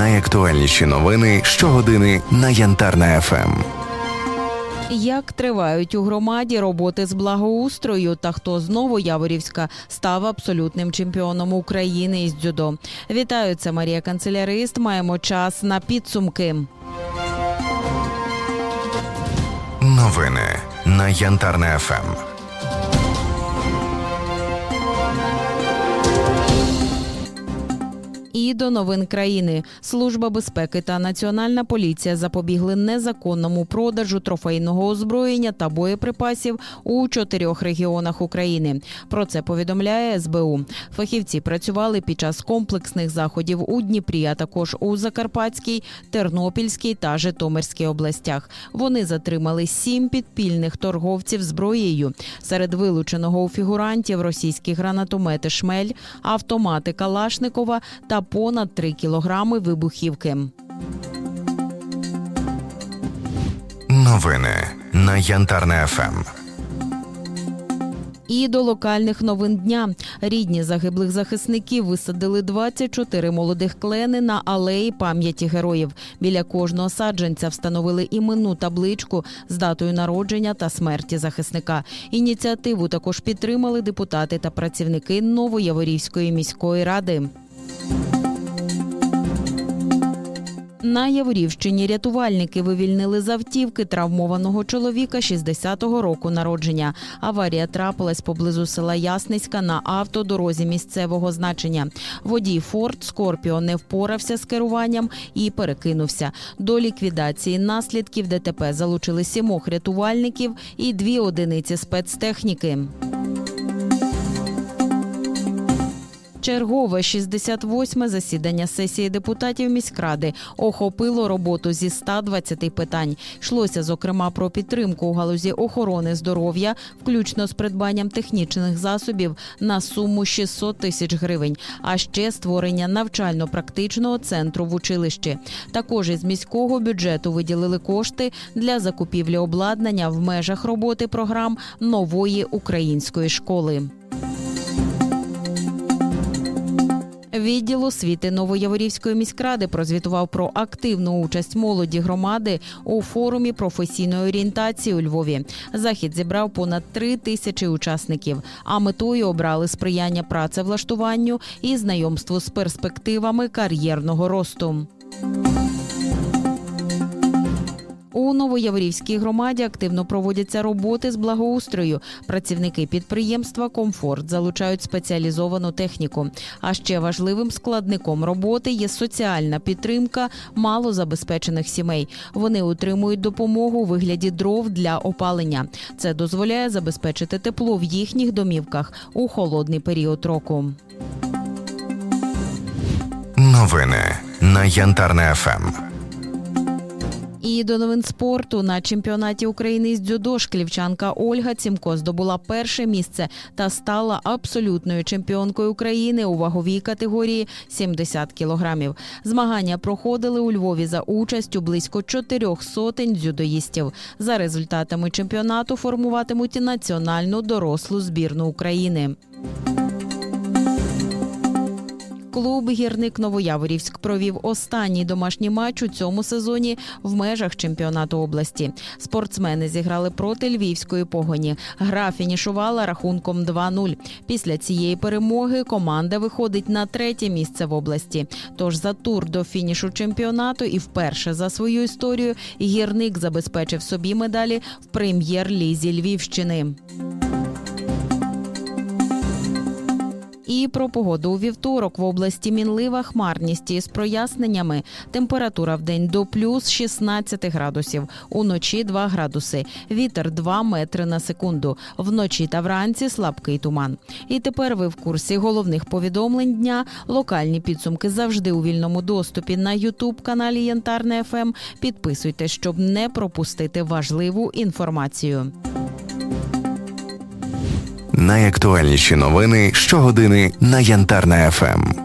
Найактуальніші новини щогодини на Янтарна ФМ. Як тривають у громаді роботи з благоустрою та хто з Новояворівська став абсолютним чемпіоном України із дзюдо? Вітаю, це Марія Канцелярист. Маємо час на підсумки. Новини на Янтарна ФМ. До новин країни служба безпеки та національна поліція запобігли незаконному продажу трофейного озброєння та боєприпасів у чотирьох регіонах України. Про це повідомляє СБУ. Фахівці працювали під час комплексних заходів у Дніпрі, а також у Закарпатській, Тернопільській та Житомирській областях. Вони затримали сім підпільних торговців зброєю. Серед вилученого у фігурантів російські гранатомети Шмель, автомати Калашникова та понад 3 кілограми вибухівки. Новини на Янтарна ФМ. І до локальних новин дня рідні загиблих захисників висадили 24 молодих клени на алеї пам'яті героїв. Біля кожного саджанця встановили іменну табличку з датою народження та смерті захисника. Ініціативу також підтримали депутати та працівники Новояворівської міської ради. На Яворівщині рятувальники вивільнили з автівки травмованого чоловіка 60-го року народження. Аварія трапилась поблизу села Ясницька на автодорозі місцевого значення. Водій Форд Скорпіо не впорався з керуванням і перекинувся. До ліквідації наслідків ДТП залучили сімох рятувальників і дві одиниці спецтехніки. Чергове 68-ме засідання сесії депутатів міськради охопило роботу зі 120 питань. Йшлося зокрема про підтримку у галузі охорони здоров'я, включно з придбанням технічних засобів на суму 600 тисяч гривень, а ще створення навчально-практичного центру в училищі. Також із міського бюджету виділили кошти для закупівлі обладнання в межах роботи програм нової української школи. Відділ освіти Новояворівської міськради прозвітував про активну участь молоді громади у форумі професійної орієнтації у Львові. Захід зібрав понад три тисячі учасників. А метою обрали сприяння працевлаштуванню і знайомству з перспективами кар'єрного росту. У Новояворівській громаді активно проводяться роботи з благоустрою. Працівники підприємства Комфорт залучають спеціалізовану техніку. А ще важливим складником роботи є соціальна підтримка малозабезпечених сімей. Вони отримують допомогу у вигляді дров для опалення. Це дозволяє забезпечити тепло в їхніх домівках у холодний період року. Новини на Янтарна ФМ. І до новин спорту на чемпіонаті України з дзюдо шклівчанка Ольга Цімко здобула перше місце та стала абсолютною чемпіонкою України у ваговій категорії 70 кілограмів. Змагання проходили у Львові за участю близько чотирьох сотень дзюдоїстів. За результатами чемпіонату формуватимуть національну дорослу збірну України. Клуб гірник Новояворівськ провів останній домашній матч у цьому сезоні в межах чемпіонату області. Спортсмени зіграли проти львівської погоні. Гра фінішувала рахунком 2-0. Після цієї перемоги команда виходить на третє місце в області. Тож за тур до фінішу чемпіонату і вперше за свою історію гірник забезпечив собі медалі в прем'єр-лізі Львівщини. І про погоду у вівторок в області мінлива хмарність із проясненнями. Температура в день до плюс 16 градусів, уночі 2 градуси. Вітер 2 метри на секунду. Вночі та вранці слабкий туман. І тепер ви в курсі головних повідомлень дня. Локальні підсумки завжди у вільному доступі на Ютуб каналі Янтарне ФМ. Підписуйтесь, щоб не пропустити важливу інформацію. Найактуальніші новини щогодини на Янтарна ФМ.